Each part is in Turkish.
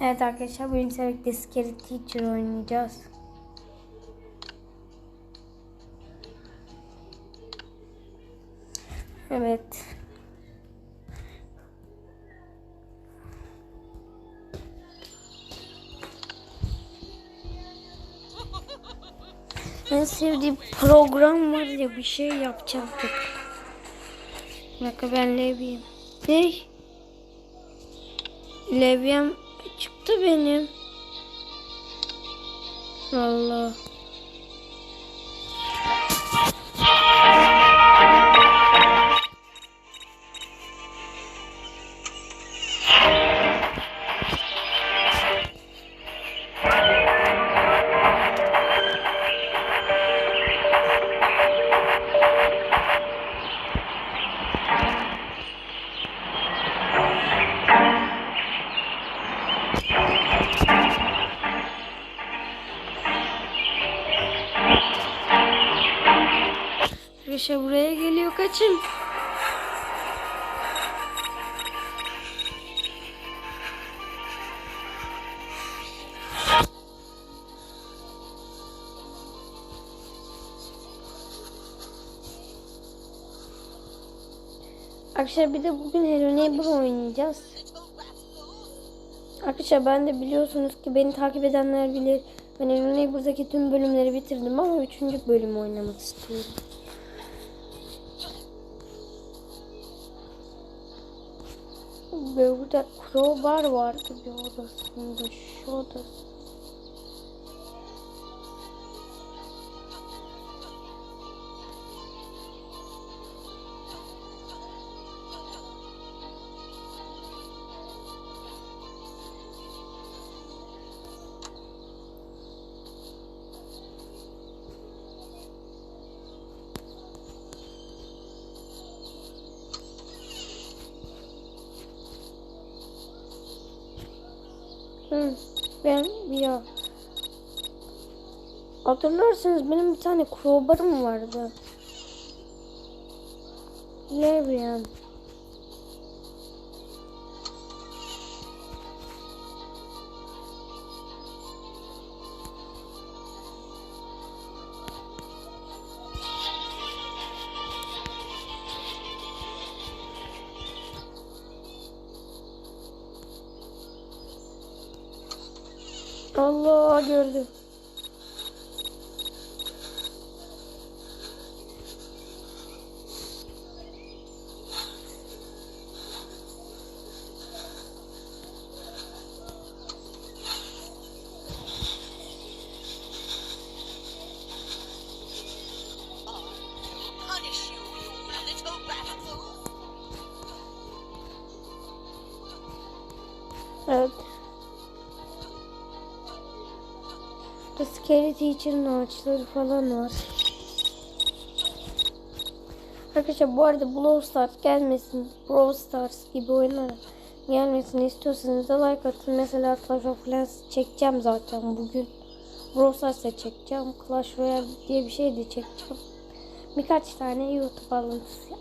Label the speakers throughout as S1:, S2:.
S1: Evet arkadaşlar bugün seninle Scary Teacher oynayacağız. Evet. En sevdiğim program var ya bir şey yapacaktık. Dakika ben Levi'yim. Ne? Levyem çıktı benim. Allah. Arkadaşlar buraya geliyor kaçın. Arkadaşlar bir de bugün Hello Neighbor oynayacağız. Arkadaşlar ben de biliyorsunuz ki beni takip edenler bilir. Ben Hello Neighbor'daki tüm bölümleri bitirdim ama 3. bölümü oynamak istiyorum. Ve burada crowbar vardı bir odasında. Şu odası. Hı, ben ya hatırlarsınız benim bir tane crowbar'ım vardı. Levian. Gördüm. Scary Teacher'ın ağaçları falan var. Arkadaşlar bu arada Brawl Stars gelmesin. Brawl Stars gibi oyunlar gelmesini istiyorsanız da like atın. Mesela Clash of Clans çekeceğim zaten bugün. Brawl Stars da çekeceğim. Clash Royale diye bir şey de çekeceğim. Birkaç tane YouTube alıntısı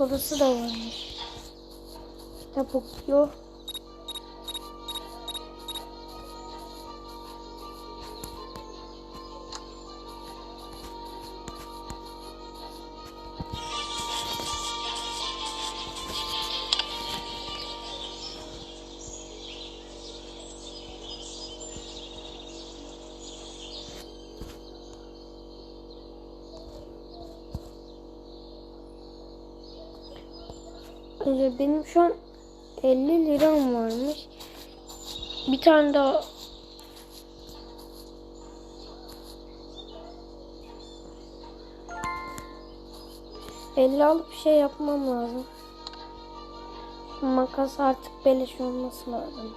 S1: odası da varmış. Kitap okuyor. üzere benim şu an 50 liram varmış. Bir tane daha Elli alıp bir şey yapmam lazım. Makas artık beleş olması lazım.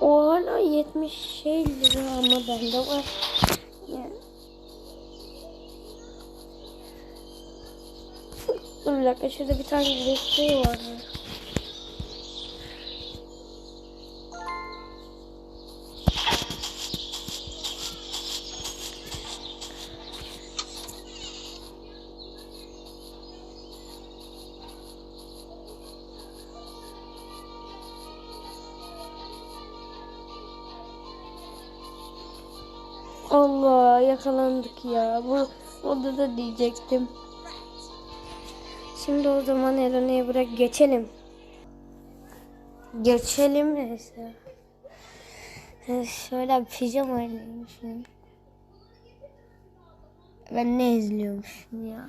S1: O hala 70 şey lira ama bende var. Dur bir dakika şurada bir tane desteği var. Allah yakalandık ya. Bu odada diyecektim. Şimdi o zaman Elona'ya bırak geçelim. Geçelim neyse. Şöyle pijama oynayayım Ben ne izliyormuşum ya.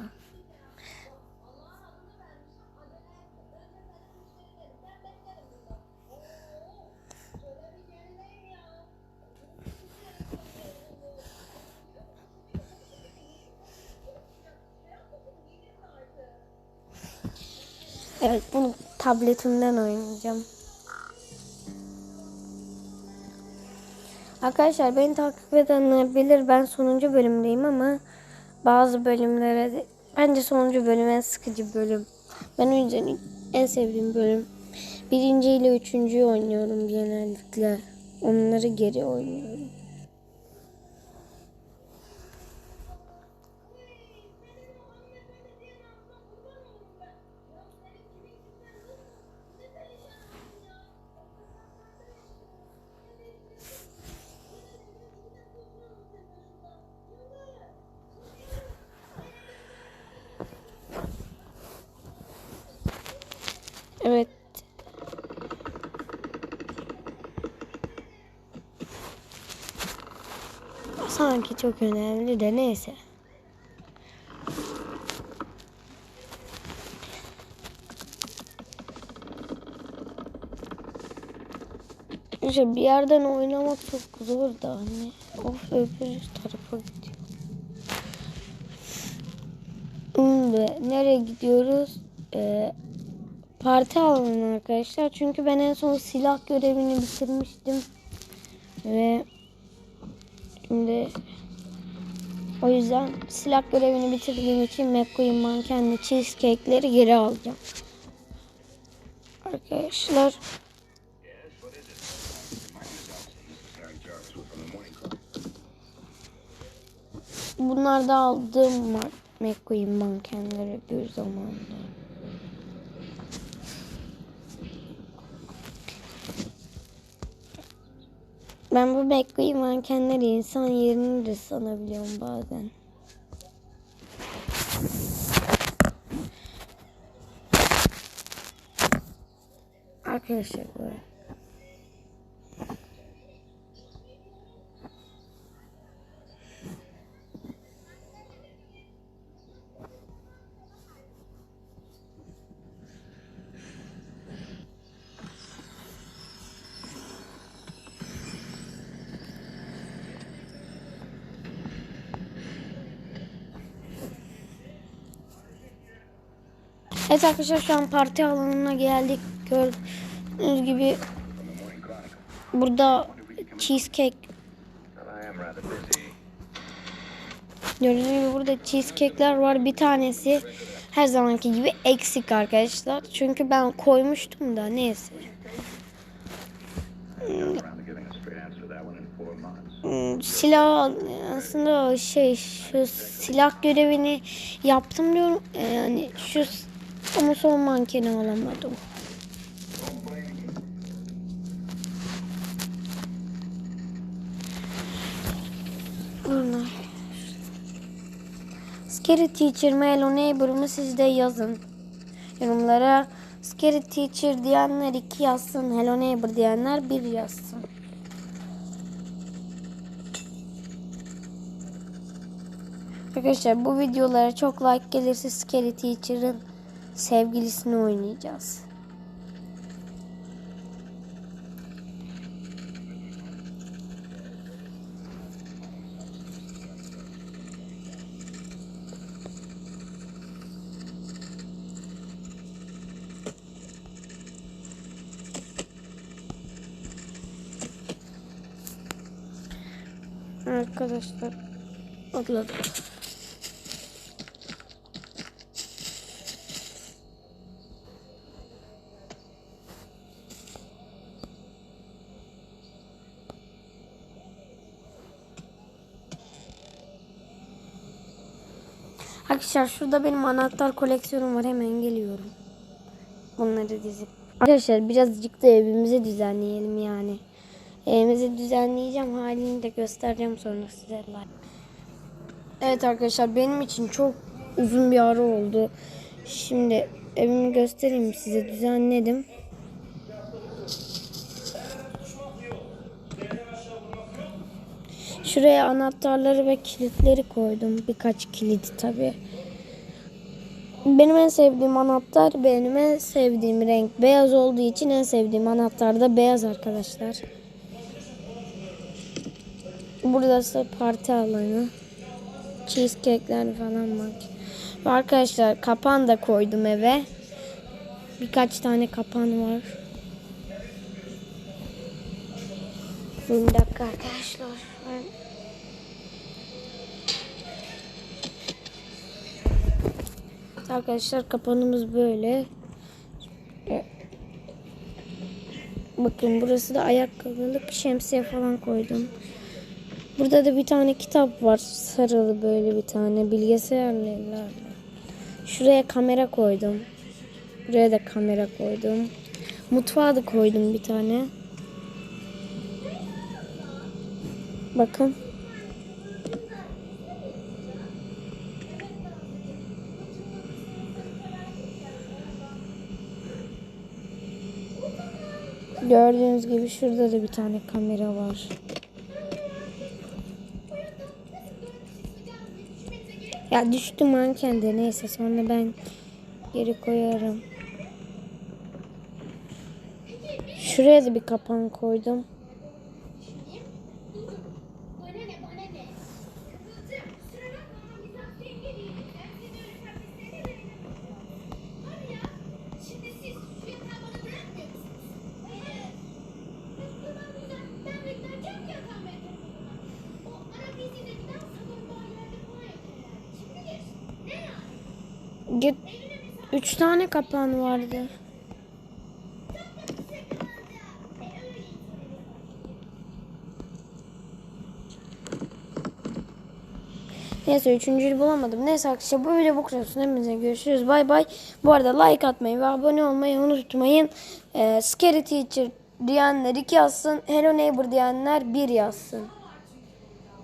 S1: Evet bunu tabletimden oynayacağım. Arkadaşlar beni takip edenler bilir ben sonuncu bölümdeyim ama bazı bölümlere de, bence sonuncu bölüm en sıkıcı bölüm. Ben o en sevdiğim bölüm. Birinci ile üçüncüyü oynuyorum genellikle. Onları geri oynuyorum. Sanki çok önemli de neyse. İşte bir yerden oynamak çok zor da hani. Of öbür tarafa gidiyor. Şimdi nereye gidiyoruz? Ee, parti alanına arkadaşlar. Çünkü ben en son silah görevini bitirmiştim. Ve şimdi o yüzden silah görevini bitirdiğim için McQueen mankenli cheesecake'leri geri alacağım. Arkadaşlar bunlar da aldığım Mar- McQueen mankenleri bir zamanda. Ben bu McQueen mankenleri insan yerini de sanabiliyorum bazen. Arkadaşlar böyle. Evet arkadaşlar şu an parti alanına geldik. Gördüğünüz gibi burada cheesecake Gördüğünüz gibi burada cheesecake'ler var. Bir tanesi her zamanki gibi eksik arkadaşlar. Çünkü ben koymuştum da neyse. Silah aslında şey şu silah görevini yaptım diyorum. Ee, Yani şu ama son mankeni alamadım. Bunlar. Scary Teacher Hello Neighbor mı siz yazın. Yorumlara Scary Teacher diyenler iki yazsın. Hello Neighbor diyenler bir yazsın. Arkadaşlar bu videolara çok like gelirse Scary Teacher'ın sevgilisini oynayacağız. Arkadaşlar atladım. Arkadaşlar şurada benim anahtar koleksiyonum var. Hemen geliyorum. Bunları dizip. Arkadaşlar birazcık da evimizi düzenleyelim yani. Evimizi düzenleyeceğim. Halini de göstereceğim sonra size. Evet arkadaşlar benim için çok uzun bir ara oldu. Şimdi evimi göstereyim size. Düzenledim. Şuraya anahtarları ve kilitleri koydum. Birkaç kilidi tabii. Benim en sevdiğim anahtar benim en sevdiğim renk beyaz olduğu için en sevdiğim anahtar da beyaz arkadaşlar. Burası parti alanı. Cheesecake'ler falan var. Ve arkadaşlar kapan da koydum eve. Birkaç tane kapan var. Bir dakika arkadaşlar. Arkadaşlar kapanımız böyle. E, Bakın burası da ayakkabılık şemsiye falan koydum. Burada da bir tane kitap var sarılı böyle bir tane bilgisayarlı evlerle. Şuraya kamera koydum. Buraya da kamera koydum. Mutfağa da koydum bir tane. Bakın. Gördüğünüz gibi şurada da bir tane kamera var. Ya düştü manken de neyse sonra ben geri koyarım. Şuraya da bir kapan koydum. Üç tane kapan vardı. Neyse üçüncüyü bulamadım. Neyse arkadaşlar video bu kadar. Hepinize görüşürüz. Bay bay. Bu arada like atmayı ve abone olmayı unutmayın. Ee, Scary Teacher diyenler 2 yazsın. Hello Neighbor diyenler 1 yazsın.